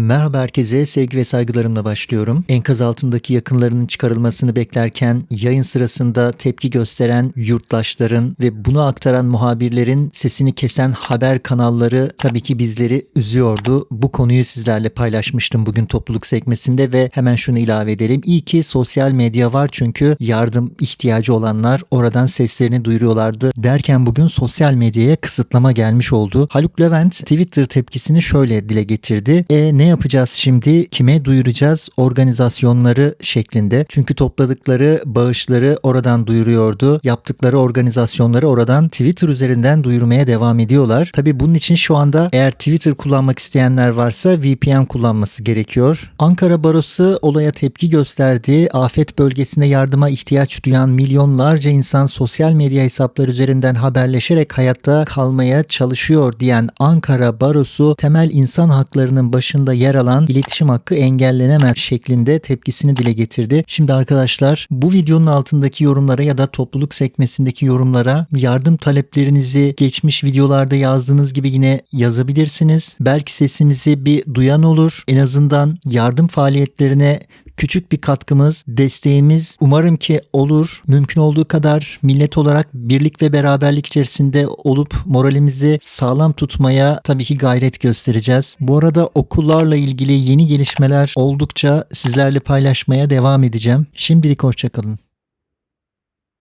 Merhaba herkese, sevgi ve saygılarımla başlıyorum. Enkaz altındaki yakınlarının çıkarılmasını beklerken yayın sırasında tepki gösteren yurttaşların ve bunu aktaran muhabirlerin sesini kesen haber kanalları tabii ki bizleri üzüyordu. Bu konuyu sizlerle paylaşmıştım bugün topluluk sekmesinde ve hemen şunu ilave edelim. İyi ki sosyal medya var çünkü yardım ihtiyacı olanlar oradan seslerini duyuruyorlardı derken bugün sosyal medyaya kısıtlama gelmiş oldu. Haluk Levent Twitter tepkisini şöyle dile getirdi. E ne yapacağız şimdi? Kime duyuracağız? Organizasyonları şeklinde. Çünkü topladıkları bağışları oradan duyuruyordu. Yaptıkları organizasyonları oradan Twitter üzerinden duyurmaya devam ediyorlar. Tabi bunun için şu anda eğer Twitter kullanmak isteyenler varsa VPN kullanması gerekiyor. Ankara Barosu olaya tepki gösterdi. Afet bölgesinde yardıma ihtiyaç duyan milyonlarca insan sosyal medya hesapları üzerinden haberleşerek hayatta kalmaya çalışıyor diyen Ankara Barosu temel insan haklarının başında yer alan iletişim hakkı engellenemez şeklinde tepkisini dile getirdi. Şimdi arkadaşlar bu videonun altındaki yorumlara ya da topluluk sekmesindeki yorumlara yardım taleplerinizi geçmiş videolarda yazdığınız gibi yine yazabilirsiniz. Belki sesimizi bir duyan olur. En azından yardım faaliyetlerine küçük bir katkımız, desteğimiz umarım ki olur. Mümkün olduğu kadar millet olarak birlik ve beraberlik içerisinde olup moralimizi sağlam tutmaya tabii ki gayret göstereceğiz. Bu arada okullarla ilgili yeni gelişmeler oldukça sizlerle paylaşmaya devam edeceğim. Şimdilik hoşçakalın.